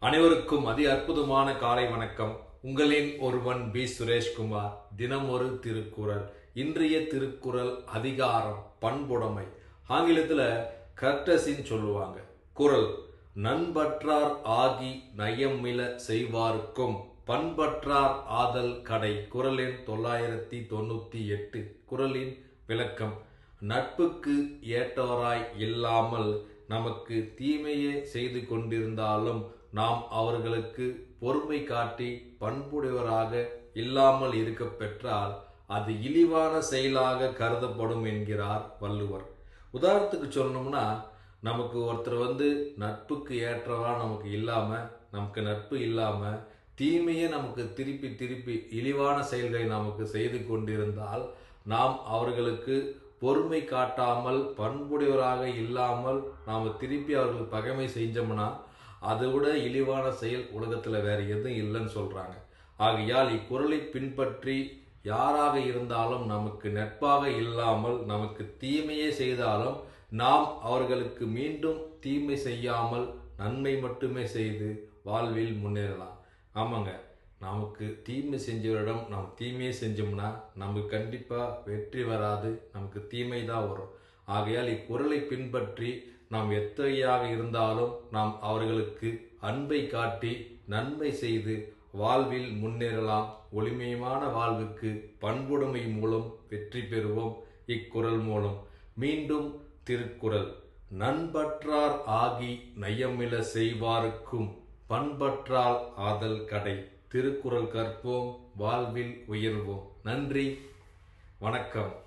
அனைவருக்கும் அதி அற்புதமான காலை வணக்கம். உங்களின் ஒருவன் பி. சுரேஷ்குமார் தினம் ஒரு திருக்குறள் இன்றைய திருக்குறள் அதிகாரம் பண்புடைமை. ஆங்கிலத்தில் கர்டசின்னு சொல்லுவாங்க. குறள் நண்பற்றார் ஆகி நயமில செய்வார்க்கும் பண்பற்றார் ஆதல் கடை. குறளின் தொள்ளாயிரத்தி தொண்ணூற்றி எட்டு. குறளின் விளக்கம் நட்புக்கு ஏற்றவராய் இல்லாமல் நமக்கு தீமையே செய்து கொண்டிருந்தாலும் நாம் அவர்களுக்கு பொறுமை காட்டி பண்புடையவராக இல்லாமல் இருக்க பெற்றால் அது இழிவான செயலாக கருதப்படும் என்கிறார் வள்ளுவர். உதாரணத்துக்கு சொல்லணும்னா நமக்கு ஒருத்தர் வந்து நட்புக்கு ஏற்றவா நமக்கு இல்லாமல் நமக்கு நட்பு இல்லாமல் தீமையை நமக்கு திருப்பி திருப்பி இழிவான செயல்களை நமக்கு செய்து கொண்டிருந்தால் நாம் அவர்களுக்கு பொறுமை காட்டாமல் பண்புடையவராக இல்லாமல் நாம் திருப்பி அவர்களுக்கு பகைமை செஞ்சோம்னா அதை விட இழிவான செயல் உலகத்தில் வேறு எதுவும் இல்லைன்னு சொல்கிறாங்க ஆகையால் இக்குறளை பின்பற்றி யாராக இருந்தாலும் நமக்கு நட்பாக இல்லாமல் நமக்கு தீமையே செய்தாலும் நாம் அவர்களுக்கு மீண்டும் தீமை செய்யாமல் நன்மை மட்டுமே செய்து வாழ்வில் முன்னேறலாம். ஆமாங்க நமக்கு தீமை செஞ்சவரிடம் நாம் தீமையை செஞ்சோம்னா நமக்கு கண்டிப்பாக வெற்றி வராது நமக்கு தீமை தான் வரும். ஆகையால் இக்குறளை பின்பற்றி நாம் எத்தகையாக இருந்தாலும் நாம் அவர்களுக்கு அன்பை காட்டி நன்மை செய்து வாழ்வில் முன்னேறலாம். ஒளிமயமான வாழ்வுக்கு பண்புடைமை மூலம் வெற்றி பெறுவோம். இக்குறள் மூலம். மீண்டும் திருக்குறள். நண்பற்றார் ஆகி நயமில செய்வாருக்கும் பண்பற்றால் ஆதல் கடை. திருக்குறள் கற்போம். வாழ்வில் உயர்வோம். நன்றி. வணக்கம்.